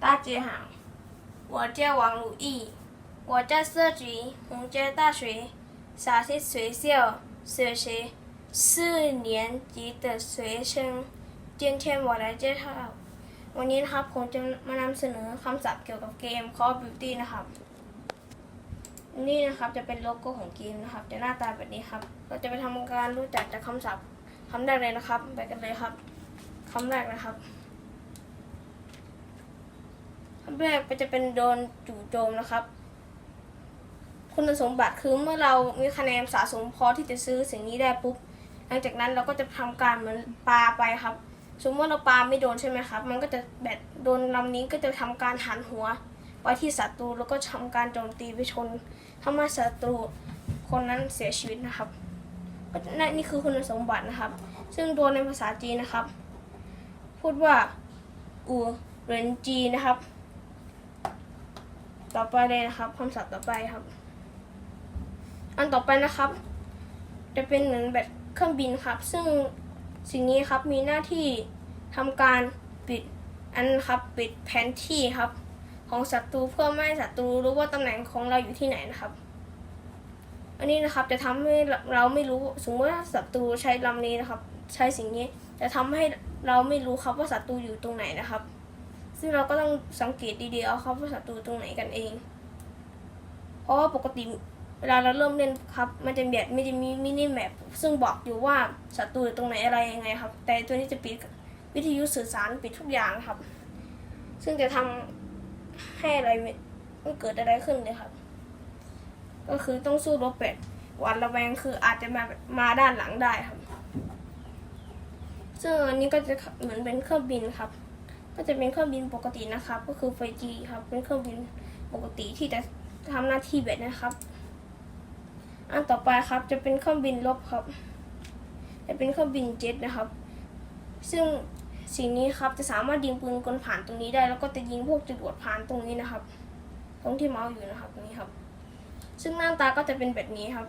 大家好，我叫王如意，我在社区红街大学小学学校小学四年级的学生。今天我来介绍วันนี้นะครับผมจะมานำเสนอคำศัพท์เกี่ยวกับเกม Call of Duty นะครับ นี่นะครับจะเป็นโลโก้ของเกมนะครับ จะหน้าตาแบบนี้ครับ เราจะไปทำการรู้จักจากคำศัพท์คำแรกเลยนะครับ ไปกันเลยครับคำแรกนะครับ คำ แรกก็จะเป็นโดนจู่โจมนะครับ คุณสมบัติคือเมื่อเรามีคะแนนสะสมพอที่จะซื้อสิ่งนี้ได้ปุ๊บหลังจากนั้นเราก็จะทำการเหมือนปาไปครับ สมมติว่าเราปาไม่โดนใช่ไหมครับ มันก็จะแบบโดนลำนี้ก็จะทำการหันหัวไว้ที่ศัตรูแล้วก็ทำการโจมตีไปชนทำให้ศัตรูคนนั้นเสียชีวิตนะครับนั่นนี่คือคุณสมบัตินะครับ ซึ่งโดนในภาษาจีนนะครับ พูดว่าอูเรนจีนะครับ ต่อไปเลยนะครับคำศัพท์ต่อไปครับ อันต่อไปนะครับ จะเป็นเหมือนแบบเครื่องบินครับ ซึ่งสิ่งนี้ครับมีหน้าที่ทำการปิดอันครับปิดแผนที่ครับ ของศัตรูเพื่อไม่ให้ศัตรูรู้ว่าตำแหน่งของเราอยู่ที่ไหนนะครับ อันนี้นะครับจะทำให้เราไม่รู้สมมติว่าศัตรูใช้ลำนี้นะครับ ใช้สิ่งนี้จะทำให้เราไม่รู้ครับว่าศัตรูอยู่ตรงไหนนะครับ ซึ่งเราก็ต้องสังเกตดีๆเอาครับว่าศัตรูตรงไหนกันเอง เพราะว่าปกติเวลาเราเริ่มเล่นครับ มันจะแบบมันจะมีมินิแมปซึ่งบอกอยู่ว่าศัตรูอยู่ตรงไหนอะไรยังไงครับ แต่ตัวนี้จะปิดวิทยุสื่อสารปิดทุกอย่างครับ ซึ่งจะทำให้อะไรไม่ไม่เกิดอะไรขึ้นเลยครับ ก็คือต้องสู้รบเป็ดหวันระแวงคืออาจจะมามาด้านหลังได้ครับ ซึ่งอันนี้ก็จะเหมือนเป็นเครื่องบินครับ ก็จะเป็นเครื่องบินปกตินะครับ ก็คือไฟจีครับ เป็นเครื่องบินปกติที่จะทำหน้าที่แบบนะครับ อันต่อไปครับจะเป็นเครื่องบินรบครับ จะเป็นเครื่องบินเจ็ตนะครับ ซึ่งสิ่งนี้ครับจะสามารถยิงปืนกลผ่านตรงนี้ได้ แล้วก็จะยิงพวกจรวดผ่านตรงนี้นะครับ ตรงที่เมาส์อยู่นะครับตรงนี้ครับ ซึ่งหน้าตาก็จะเป็นแบบนี้ครับ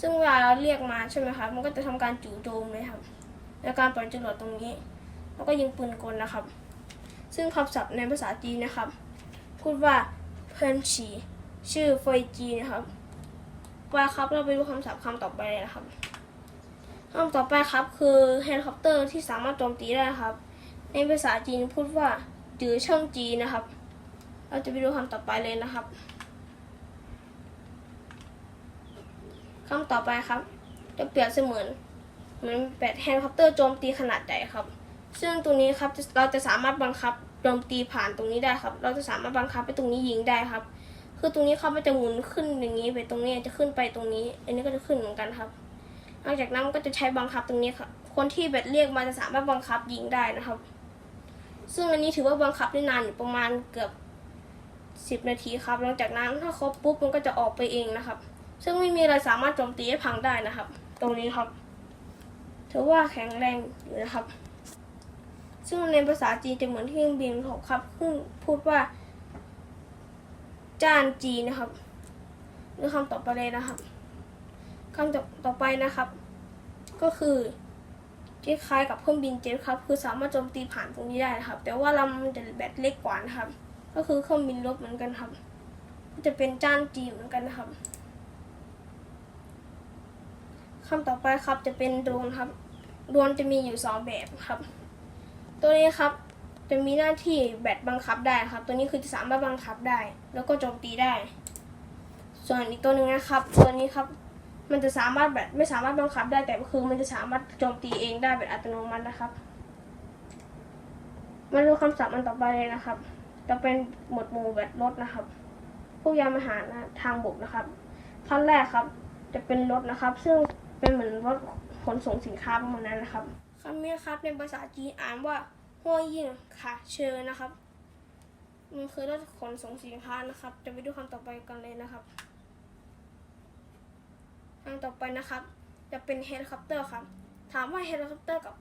ซึ่งเวลาเราเรียกมาใช่ไหมครับ มันก็จะทำการจู่โจมเลยครับในการปล่อยจรวดตรงนี้ แล้วก็ยิงปืนกลนะครับ ซึ่งคำศัพท์ในภาษาจีนนะครับ พูดว่าเพินฉีชื่อเฟยจีนะครับไปครับเราไปดูคำศัพท์คำต่อไปเลยนะครับคำต่อไปครับ คือเฮลิคอปเตอร์ที่สามารถโจมตีได้ครับ ในภาษาจีนพูดว่าจือเชิงจีนะครับ เราจะไปดูคำต่อไปเลยนะครับคำต่อไปครับ จะเปรียบเสมือนเหมือนแบบเฮลิคอปเตอร์โจมตีขนาดใหญ่ครับ ซึ่งตรงนี้ครับเราจะสามารถบังคับ โจมตีผ่านตรงนี้ได้ครับ เราจะสามารถบังคับไปตรงนี้ยิงได้ครับ คือตรงนี้เขาไมันจะหมุนขึ้นอย่างนี้ไปตรงนี้จะขึ้นไปตรงนี้ อันนี้ก็จะขึ้นเหมือนกันครับ หลังจากนั้นก็จะใช้บังคับตรงนี้ครับ คนที่แบบเรียกมาจะสามารถบังคับยิงได้นะครับ ซึ่งอันนี้ถือว่าบังคับได้นานอยู่ประมาณเกือบสิบนาทีครับ หลังจากนั้นถ้าครบปุ๊บมันก็จะออกไปเองนะครับ ซึ่งไม่มีอะไรสามารถโจมตีให้พังได้นะครับ ตรงนี้ครับ ถือว่าแข็งแรงอยู่นะครับ ซึ่งในภาษาจีนจะเหมือนเครื่องบินของครับซึ่งพูดว่า จานจีนะครับหรือคำต่อไปเลยนะครับคำต่อต่อไปนะครับ ก็คือคล้ายๆกับเครื่องบินเจ็ตครับ คือสามารถโจมตีผ่านตรงนี้ได้นะครับ แต่ว่าลำมันจะแบตเล็กกว่านะครับ ก็คือเครื่องบินรบเหมือนกันครับ จะเป็นจานจีเหมือนกันนะครับคำต่อไปครับจะเป็นโดรนครับโดรนจะมีอยู่สองแบบครับ ตัวนี้ครับจะมีหน้าที่แบตบังคับได้ครับ ตัวนี้คือจะสามารถบังคับได้ แล้วก็โจมตีได้ ส่วนอีกตัวหนึ่งนะครับ ตัวนี้ครับมันจะสามารถแบตไม่สามารถบังคับได้แต่ก็คือมันจะสามารถโจมตีเองได้แบบอัตโนมัตินะครับมาดูคำศัพท์มันต่อไปเลยนะครับ จะเป็นหมวดหมู่แบตรถนะครับ พวกยานพาหนะทางบกนะครับขั้นแรกครับ จะเป็นรถนะครับ ซึ่งเป็นเหมือนรถขนส่งสินค้าประมาณนั้นนะครับ คำนี้ครับในภาษาจีนอ่านว่าหัวยิ่งค่ะเชิญนะครับ มันคือรถขนส่งสินค้านะครับ จะไปดูคำต่อไปกันเลยนะครับคำต่อไปนะครับ จะเป็นเฮลิคอปเตอร์ครับ ถามว่าเฮลิคอปเตอร์กับ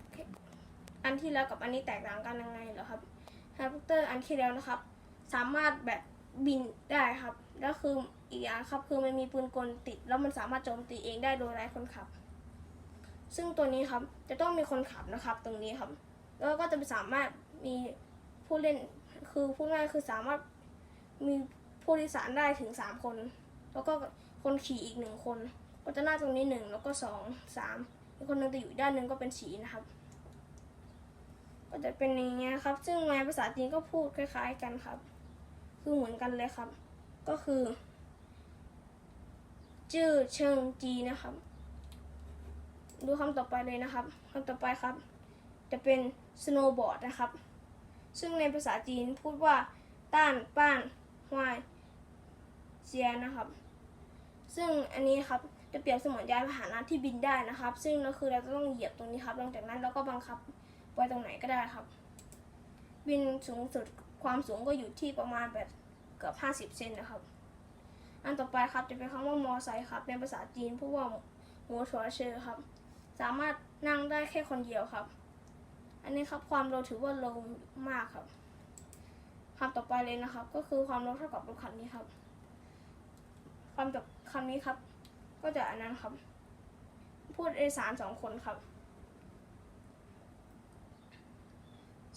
อันที่แล้วกับอันนี้แตกต่างกันยังไงเหรอครับเฮลิคอปเตอร์อันที่แล้วนะครับ สามารถแบบบินได้ครับ แล้วคืออีกอย่างครับคือมันมีปืนกลติด แล้วมันสามารถโจมตีเองได้โดยไร้คนขับ ซึ่งตัวนี้ครับจะต้องมีคนขับนะครับ ตรงนี้ครับ แล้วก็จะสามารถมีผู้เล่นคือพูดง่ายคือสามารถมีผู้โดยสารได้ถึงสามคน แล้วก็คนขี่อีกหนึ่งคน ก็จะหน้าตรงนี้หนึ่งแล้วก็สองสามอีกคนหนึงจะอยู่ด้านหนึ่งก็เป็นสีนะครับ ก็จะเป็นอย่างเงี้ยครับ ซึ่งในภาษาจีนก็พูดคล้าย ๆ กันครับ คือเหมือนกันเลยครับ ก็คือ จื้อเชิงจีนะครับ ดูคำต่อไปเลยนะครับคำต่อไปครับ จะเป็น snowboard นะครับ ซึ่งในภาษาจีนพูดว่า ต้าน ป้านฮวายเจียนะครับ ซึ่งอันนี้ครับจะเปรียบเสมือนยานพาหนะที่บินได้นะครับ ซึ่งก็คือเราจะต้องเหยียบตรงนี้ครับหลังจากนั้นเราก็บังคับไว้ตรงไหนก็ได้ครับ บินสูงสุดความสูงก็อยู่ที่ประมาณแบบเกือบ50 เซนนะครับ อันต่อไปครับจะเป็นคำว่ามอไซค์ครับในภาษาจีนพูดว่าหมูชัวเชอร์ครับ สามารถนั่งได้แค่คนเดียวครับ อันนี้ครับความเร็วถือว่าเร็วมากครับคำต่อไปเลยนะครับ ก็คือความเร็วเท่ากับรถคันนี้ครับคำต่อคำนี้ครับ ก็จะอันนั้นครับ พูดโดยสารสองคนครับ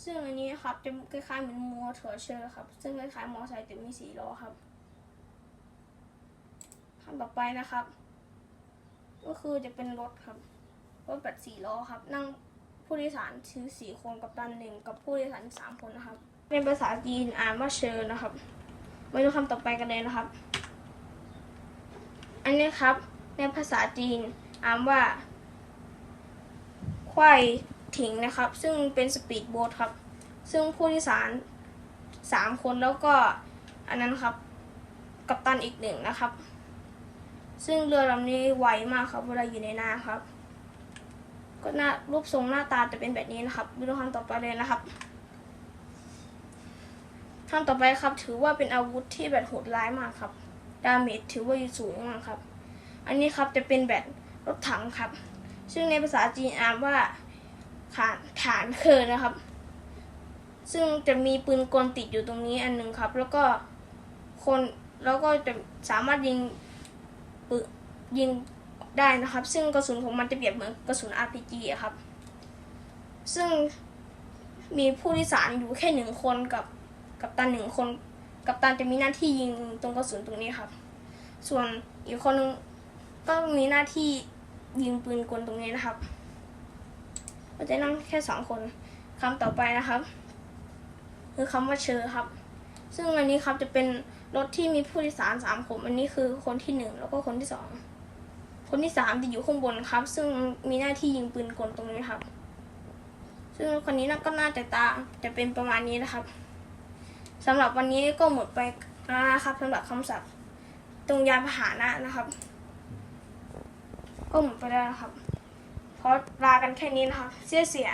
ซึ่งอันนี้ครับจะคล้ายๆเหมือนมอเตอร์เชอร์ครับ ซึ่งคล้ายๆมอไซค์แต่มีสีล้อครับคำต่อไปนะครับ ก็คือจะเป็นรถครับ รถแบบสี่ล้อครับ นั่งผู้โดยสารถือสี่คนกับตันหนึ่งกับผู้โดยสารสามคนนะครับในภาษาจีนอ่านว่าเชิญนะครับมาดูคำต่อไปกันเลยนะครับ อันนี้ครับ ในภาษาจีนอ่านว่าควายถิงนะครับ ซึ่งเป็นสปีดโบ๊ทครับ ซึ่งผู้โดยสารสามคนแล้วก็อันนั้นครับกัปตันอีกหนึ่งนะครับ ซึ่งเรือลำนี้ไวมากครับเวลาอยู่ในน้ำครับ ก็หน้ารูปทรงหน้าตาจะเป็นแบบนี้นะครับดูคำต่อไปเลยนะครับคำต่อไปครับ ถือว่าเป็นอาวุธที่แบบโหดร้ายมากครับ ดาเมจถือว่าสูงมากครับ อันนี้ครับจะเป็นแบบรถถังครับ ซึ่งในภาษาจีนอ่านว่าฐานฐานเคอนะครับ ซึ่งจะมีปืนกลติดอยู่ตรงนี้อันหนึ่งครับ แล้วก็คนแล้วก็จะสามารถยิงปืนยิง ได้นะครับ ซึ่งกระสุนของมันจะเปรียบเหมือนกระสุน RPG อะครับ ซึ่งมีผู้โดยสารอยู่แค่หนึ่งคนกับกับตันหนึ่งคน กับตันจะมีหน้าที่ยิงตรงกระสุนตรงนี้ครับ ส่วนอีกคนนึงก็มีหน้าที่ยิงปืนกลตรงนี้นะครับก็จะนั่งแค่สองคนคำต่อไปนะครับ คือคำว่าเชอครับ ซึ่งอันนี้ครับจะเป็นรถที่มีผู้โดยสารสามคนอันนี้คือคนที่หนึ่งแล้วก็คนที่สอง คนที่สามจะอยู่ข้างบนครับ ซึ่งมีหน้าที่ยิงปืนกลตรงนี้ครับ ซึ่งคนนี้น่าก็น่าจะตาจะเป็นประมาณนี้นะครับสำหรับวันนี้ก็หมดไปแล้วนะครับสำหรับคำศัพท์ ตรงยานพาหนะนะครับ ก็หมดไปแล้วนะครับ เพราะลากันแค่นี้นะครับ เสียเสีย